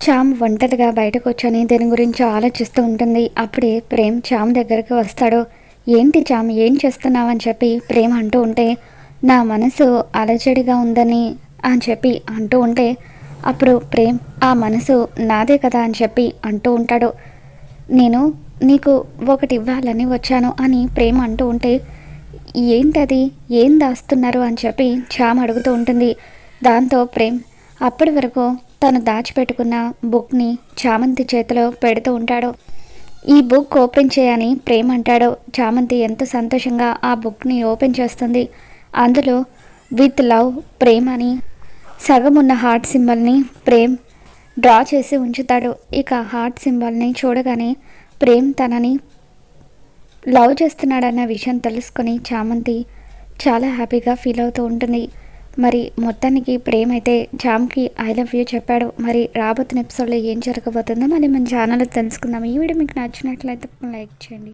చామ్ ఒంటరిగా బయటకు వచ్చని. దీని గురించి ఆలోచిస్తూ ఉంటుంది. అప్పుడే ప్రేమ్ చామ్ దగ్గరకు వస్తాడు. ఏంటి చామ్ ఏం చేస్తున్నావు అని చెప్పి ప్రేమ్ అంటూ ఉంటే నా మనసు అలజడిగా ఉందని అని చెప్పి అంటూ ఉంటే అప్పుడు ప్రేమ్ ఆ మనసు నాదే కదా అని చెప్పి అంటూ ఉంటాడు. నేను నీకు ఒకటి ఇవ్వాలని వచ్చాను అని ప్రేమ అంటూ ఉంటే ఏంటది? ఏం దాస్తున్నారు? అని చెప్పి చామ్ అడుగుతూ ఉంటుంది. దాంతో ప్రేమ్ అప్పటి వరకు తను దాచిపెట్టుకున్న బుక్ని చామంతి చేతిలో పెడుతూ ఉంటాడు. ఈ బుక్ ఓపెన్ చేయని ప్రేమ్ అంటాడు. చామంతి ఎంతో సంతోషంగా ఆ బుక్ని ఓపెన్ చేస్తుంది. అందులో విత్ లవ్ ప్రేమ్ అని సగం ఉన్న హార్ట్ సింబల్ని ప్రేమ్ డ్రా చేసి ఉంచుతాడు. ఇక హార్ట్ సింబల్ని చూడగానే ప్రేమ్ తనని లవ్ చేస్తున్నాడన్న విషయం తెలుసుకొని చామంతి చాలా హ్యాపీగా ఫీల్ అవుతూ ఉంటుంది. మరి మొత్తానికి ప్రేమ్ అయితే జామ్కి ఐ లవ్ యూ చెప్పాడు మరి రాబోతున్న ఎపిసోడ్లో ఏం జరగబోతుందో మళ్ళీ మన ఛానల్లో తెలుసుకుందాం. ఈ వీడియో మీకు నచ్చినట్లయితే లైక్ చేయండి.